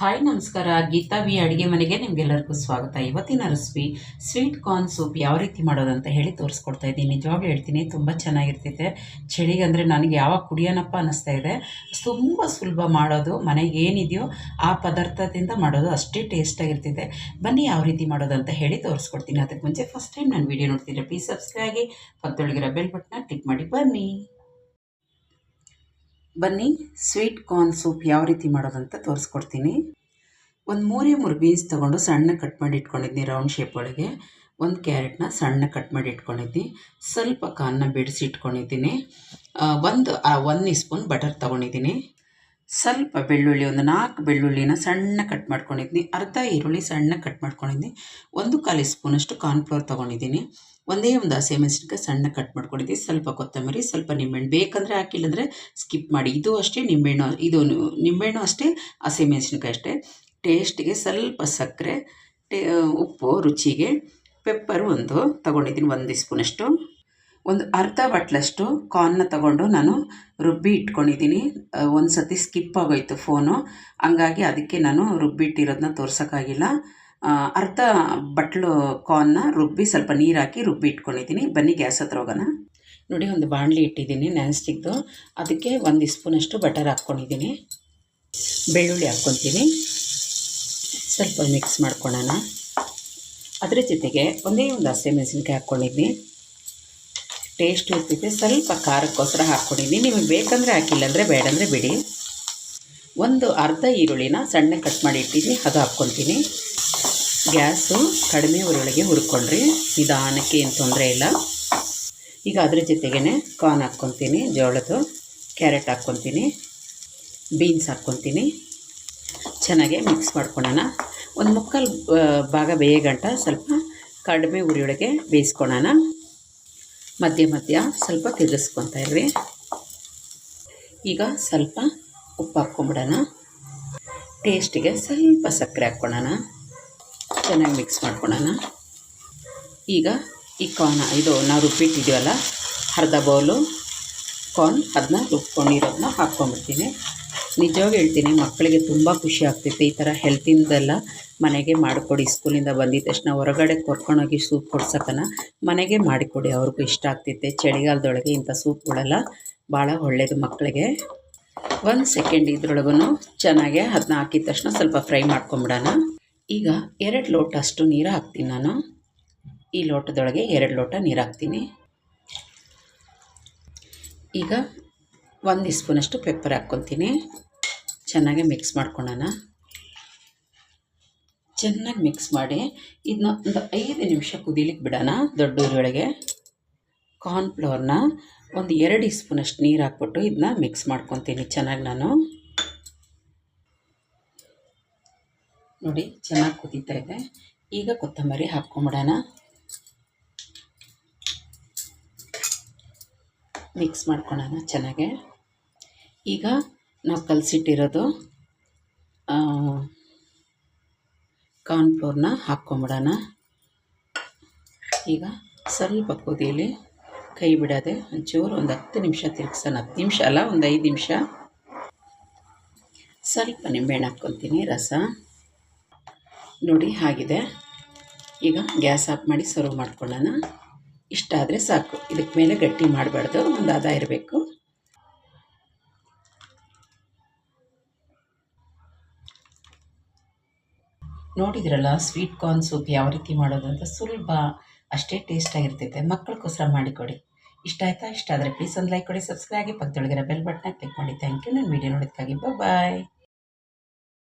Hi ನಮಸ್ಕಾರ, Geetha V ಅಡುಗೆ ಮನೆಗೆ ನಿಮಗೆಲ್ಲರಿಗೂ ಸ್ವಾಗತ. ಇವತ್ತಿನ ರೆಸಿಪಿ ಸ್ವೀಟ್ ಕಾರ್ನ್ ಸೂಪ್ ಯಾವ ರೀತಿ ಮಾಡೋದಂತ ಹೇಳಿ ತೋರಿಸ್ಕೊಡ್ತಾ ಇದ್ದೀನಿ. ನಿಜವಾಗ್ಲೂ ಹೇಳ್ತೀನಿ, ತುಂಬ ಚೆನ್ನಾಗಿರ್ತೈತೆ. ಚಳಿಗಂದರೆ ನನಗೆ ಯಾವಾಗ ಕುಡಿಯೋಣಪ್ಪ ಅನ್ನಿಸ್ತಾ ಇದೆ. ತುಂಬ ಸುಲಭ ಮಾಡೋದು, ಮನೆಗೆ ಏನಿದೆಯೋ ಆ ಪದಾರ್ಥದಿಂದ ಮಾಡೋದು ಅಷ್ಟೇ ಟೇಸ್ಟಾಗಿರ್ತಿದೆ ಬನ್ನಿ ಯಾವ ರೀತಿ ಮಾಡೋದಂತ ಹೇಳಿ ತೋರಿಸ್ಕೊಡ್ತೀನಿ. ಅದಕ್ಕೆ ಮುಂಚೆ ಫಸ್ಟ್ ಟೈಮ್ ನಾನು ವೀಡಿಯೋ ನೋಡ್ತಿದ್ರೆ ಪ್ಲೀಸ್ ಸಬ್ಸ್ಕ್ರೈಬ್ ಆಗಿ, ಪಕ್ಕದೊಳಗಿರೋ ಬೆಲ್ ಬಟನ್ನ ಕ್ಲಿಕ್ ಮಾಡಿ, ಬನ್ನಿ. ಬನ್ನಿ ಸ್ವೀಟ್ ಕಾರ್ನ್ ಸೂಪ್ ಯಾವ ರೀತಿ ಮಾಡೋದಂತ ತೋರಿಸ್ಕೊಡ್ತೀನಿ. ಒಂದು ಮೂರೇ ಮೂರು ಬೀನ್ಸ್ ತೊಗೊಂಡು ಸಣ್ಣ ಕಟ್ ಮಾಡಿ ಇಟ್ಕೊಂಡಿದ್ದೀನಿ ರೌಂಡ್ ಶೇಪ್ ಒಳಗೆ. ಒಂದು ಕ್ಯಾರೆಟ್ನ ಸಣ್ಣ ಕಟ್ ಮಾಡಿ ಇಟ್ಕೊಂಡಿದ್ದೀನಿ ಸ್ವಲ್ಪ ಕಾರ್ನ ಬಿಡಿಸಿ ಇಟ್ಕೊಂಡಿದ್ದೀನಿ. ಒಂದು ಒಂದು ಸ್ಪೂನ್ ಬಟರ್ ತೊಗೊಂಡಿದ್ದೀನಿ. ಸ್ವಲ್ಪ ಬೆಳ್ಳುಳ್ಳಿ, ಒಂದು ನಾಲ್ಕು ಬೆಳ್ಳುಳ್ಳಿನ ಸಣ್ಣ ಕಟ್ ಮಾಡ್ಕೊಂಡಿದ್ದೀನಿ ಅರ್ಧ ಈರುಳ್ಳಿ ಸಣ್ಣ ಕಟ್ ಮಾಡ್ಕೊಂಡಿದ್ದೀನಿ ಒಂದು ಕಾಲು ಸ್ಪೂನಷ್ಟು ಕಾರ್ನ್ಫ್ಲೋರ್ ತೊಗೊಂಡಿದ್ದೀನಿ. ಒಂದೇ ಒಂದು ಹಸಿಮೆಣಸಿನ್ಕಾಯಿ ಸಣ್ಣ ಕಟ್ ಮಾಡ್ಕೊಂಡಿದ್ದೀನಿ ಸ್ವಲ್ಪ ಕೊತ್ತಂಬರಿ, ಸ್ವಲ್ಪ ನಿಂಬೆಹಣ್ಣು. ಬೇಕಂದರೆ ಹಾಕಿಲ್ಲಂದರೆ ಸ್ಕಿಪ್ ಮಾಡಿ. ಇದು ಅಷ್ಟೇ ನಿಂಬೆಹಣ್ಣು, ಇದು ನಿಂಬೆಹಣ್ಣು ಅಷ್ಟೇ, ಹಸಿಮೆಣಸಿನ್ಕಾಯಿ ಅಷ್ಟೇ. ಟೇಸ್ಟಿಗೆ ಸ್ವಲ್ಪ ಸಕ್ಕರೆ ಉಪ್ಪು, ರುಚಿಗೆ ಪೆಪ್ಪರ್ ಒಂದು ತೊಗೊಂಡಿದ್ದೀನಿ, ಒಂದು ಸ್ಪೂನಷ್ಟು. ಒಂದು ಅರ್ಧ ಬಟ್ಲಷ್ಟು ಕಾರ್ನ್ನ ತಗೊಂಡು ನಾನು ರುಬ್ಬಿ ಇಟ್ಕೊಂಡಿದ್ದೀನಿ. ಒಂದು ಸತಿ ಸ್ಕಿಪ್ ಆಗೋಯ್ತು ಫೋನು ಹಂಗಾಗಿ ಅದಕ್ಕೆ ನಾನು ರುಬ್ಬಿಟ್ಟಿರೋದನ್ನ ತೋರ್ಸೋಕ್ಕಾಗಿಲ್ಲ. ಅರ್ಧ ಬಟ್ಲು ಕಾರ್ನ್ನ ರುಬ್ಬಿ ಸ್ವಲ್ಪ ನೀರು ಹಾಕಿ ರುಬ್ಬಿ ಇಟ್ಕೊಂಡಿದ್ದೀನಿ. ಬನ್ನಿ ಗ್ಯಾಸ್ ಹತ್ರ ಹೋಗೋಣ. ನೋಡಿ, ಒಂದು ಬಾಣಲಿ ಇಟ್ಟಿದ್ದೀನಿ ನಾನ್ ಸ್ಟಿಕ್ದು ಅದಕ್ಕೆ ಒಂದು ಸ್ಪೂನಷ್ಟು ಬಟರ್ ಹಾಕ್ಕೊಂಡಿದ್ದೀನಿ. ಬೆಳ್ಳುಳ್ಳಿ ಹಾಕ್ಕೊತೀನಿ. ಸ್ವಲ್ಪ ಮಿಕ್ಸ್ ಮಾಡ್ಕೊಳ್ಳೋಣ. ಅದರ ಜೊತೆಗೆ ಒಂದೇ ಒಂದು ಹಸಿಮೆಣಸಿನ್ಕಾಯಿ ಹಾಕ್ಕೊಂಡಿದ್ದೀನಿ. ಟೇಸ್ಟ್ ಇರ್ತೈತೆ. ಸ್ವಲ್ಪ ಖಾರಕ್ಕೋಸ್ಕರ ಹಾಕ್ಕೊಂಡಿದ್ದೀನಿ. ನಿಮಗೆ ಬೇಕಂದರೆ ಹಾಕಿಲ್ಲ ಅಂದರೆ ಬೇಡಂದರೆ ಬಿಡಿ. ಒಂದು ಅರ್ಧ ಈರುಳ್ಳಿನ ಸಣ್ಣ ಕಟ್ ಮಾಡಿ ಅದು ಹಾಕ್ಕೊತೀನಿ ಗ್ಯಾಸು ಕಡಿಮೆ ಉರಿಯೊಳಗೆ ಹುರ್ಕೊಂಡ್ರಿ. ನಿಧಾನಕ್ಕೆ ಏನು ತೊಂದರೆ ಇಲ್ಲ. ಈಗ ಅದ್ರ ಜೊತೆಗೇ ಕಾರ್ನ್ ಹಾಕ್ಕೊತೀನಿ ಜೋಳದ್ದು, ಕ್ಯಾರೆಟ್ ಹಾಕ್ಕೊತೀನಿ ಬೀನ್ಸ್ ಹಾಕ್ಕೊತೀನಿ ಚೆನ್ನಾಗೆ ಮಿಕ್ಸ್ ಮಾಡ್ಕೊಳೋಣ ಒಂದು ಮುಕ್ಕಾಲು ಭಾಗ ಬೇಯಗಂಟ ಸ್ವಲ್ಪ ಕಡಿಮೆ ಉರಿಯೊಳಗೆ ಬೇಯಿಸ್ಕೊಳ್ಳೋಣ. ಮಧ್ಯ ಮಧ್ಯ ಸ್ವಲ್ಪ ತಿರುಗಿಸ್ಕೊತಾ ಇರ್ರಿ. ಈಗ ಸ್ವಲ್ಪ ಉಪ್ಪು ಹಾಕ್ಕೊಂಬಿಡೋಣ. ಟೇಸ್ಟಿಗೆ ಸ್ವಲ್ಪ ಸಕ್ಕರೆ ಹಾಕ್ಕೊಳ್ಳೋಣ ಚೆನ್ನಾಗಿ ಮಿಕ್ಸ್ ಮಾಡ್ಕೊಳ್ಳೋಣ ಈಗ ಈ ಕಾರ್ನ್ ಇದು ನಾವು ರುಬ್ಬಿಟ್ಟಿದ್ದೀವಲ್ಲ, ಅರ್ಧ ಬೌಲು ಕಾರ್ನ್ ಅದನ್ನ ರುಬ್ಕೊಂಡಿರೋದನ್ನ ಹಾಕ್ಕೊಂಬಿಡ್ತೀನಿ. ನಿಜವಾಗಿ ಹೇಳ್ತೀನಿ, ಮಕ್ಕಳಿಗೆ ತುಂಬ ಖುಷಿ ಆಗ್ತೈತೆ ಈ ಥರ ಹೆಲ್ತಿಂದೆಲ್ಲ ಮನೆಗೆ ಮಾಡಿಕೊಡಿ. ಸ್ಕೂಲಿಂದ ಬಂದಿದ್ದ ತಕ್ಷಣ ಹೊರಗಡೆ ಕೊರ್ಕೊಂಡೋಗಿ ಸೂಪ್ ಕೊಡ್ಸಕ್ಕನ ಮನೆಗೆ ಮಾಡಿಕೊಡಿ, ಅವ್ರಿಗೂ ಇಷ್ಟ ಆಗ್ತೈತೆ. ಚಳಿಗಾಲದೊಳಗೆ ಇಂಥ ಸೂಪ್ಗಳೆಲ್ಲ ಭಾಳ ಒಳ್ಳೆಯದು ಮಕ್ಕಳಿಗೆ. ಒಂದು ಸೆಕೆಂಡ್ ಇದ್ರೊಳಗೂ ಚೆನ್ನಾಗೆ ಅದನ್ನ ಹಾಕಿದ ತಕ್ಷಣ ಸ್ವಲ್ಪ ಫ್ರೈ ಮಾಡ್ಕೊಂಬಿಡೋಣ. ಈಗ ಎರಡು ಲೋಟ ಅಷ್ಟು ನೀರು ಹಾಕ್ತೀನಿ ನಾನು. ಈ ಲೋಟದೊಳಗೆ ಎರಡು ಲೋಟ ನೀರು ಹಾಕ್ತೀನಿ. ಈಗ ಒಂದು ಸ್ಪೂನಷ್ಟು ಪೆಪ್ಪರ್ ಹಾಕ್ಕೊತೀನಿ. ಚೆನ್ನಾಗಿ ಮಿಕ್ಸ್ ಮಾಡ್ಕೊಳ್ಳೋಣ. ಚೆನ್ನಾಗಿ ಮಿಕ್ಸ್ ಮಾಡಿ ಇದನ್ನ ಒಂದು ಐದು ನಿಮಿಷ ಕುದೀಲಿಕ್ಕೆ ಬಿಡೋಣ ದೊಡ್ಡ ಉರಿಯೊಳಗೆ ಕಾರ್ನ್ಫ್ಲವರ್ನ ಒಂದು ಎರಡು ಸ್ಪೂನಷ್ಟು ನೀರು ಹಾಕ್ಬಿಟ್ಟು ಇದನ್ನ ಮಿಕ್ಸ್ ಮಾಡ್ಕೊತೀನಿ ಚೆನ್ನಾಗಿ ನಾನು. ನೋಡಿ, ಚೆನ್ನಾಗಿ ಕುದೀತಾ ಇದೆ. ಈಗ ಕೊತ್ತಂಬರಿ ಹಾಕ್ಕೊಂಬಿಡೋಣ. ಮಿಕ್ಸ್ ಮಾಡ್ಕೊಳ್ಳೋಣ ಚೆನ್ನಾಗೆ. ಈಗ ನಾವು ಕಲಸಿಟ್ಟಿರೋದು ಕಾರ್ನ್ಫ್ಲೋರ್ನ ಹಾಕ್ಕೊಂಬಿಡೋಣ. ಈಗ ಸ್ವಲ್ಪ ಕುದಿಯಲಿ ಕೈ ಬಿಡೋದೆ ಒಂಚೂರು ಒಂದು ಹತ್ತು ನಿಮಿಷ ತಿರ್ಗ್ಸೋಣ. ಹತ್ತು ನಿಮಿಷ ಅಲ್ಲ, ಒಂದು ಐದು ನಿಮಿಷ. ಸ್ವಲ್ಪ ನಿಂಬೆಹಣ್ಣು ಹಾಕ್ಕೊತೀನಿ, ರಸ. ನೋಡಿ ಆಗಿದೆ ಈಗ ಗ್ಯಾಸ್ ಆಫ್ ಮಾಡಿ ಸರ್ವ್ ಮಾಡ್ಕೊಳ್ಳೋಣ. ಇಷ್ಟ ಆದರೆ ಸಾಕು. ಇದಕ್ಕೆ ಮೇಲೆ ಗಟ್ಟಿ ಮಾಡಬಾರ್ದು, ಒಂದು ಹದ ಇರಬೇಕು. ನೋಡಿದ್ರಲ್ಲ ಸ್ವೀಟ್ ಕಾರ್ನ್ ಸೂಪ್ ಯಾವ ರೀತಿ ಮಾಡೋದು ಅಂತ? ಸುಲಭ, ಅಷ್ಟೇ ಟೇಸ್ಟಾಗಿರ್ತೈತೆ ಮಕ್ಕಳಿಗೋಸ್ಕರ ಮಾಡಿಕೊಡಿ. ಇಷ್ಟ ಆಯಿತಾ? ಇಷ್ಟ ಆದರೆ ಪ್ಲೀಸ್ ಒಂದು ಲೈಕ್ ಕೊಡಿ ಸಬ್ಸ್ಕ್ರೈಬ್ ಆಗಿ ಪಕ್ಕದೊಳಗಿರೋ ಬೆಲ್ ಬಟನ್ನ ಕ್ಲಿಕ್ ಮಾಡಿ. ಥ್ಯಾಂಕ್ ಯು ನನ್ನ ವೀಡಿಯೋ ನೋಡೋದಕ್ಕಾಗಿ. ಬಾಯ್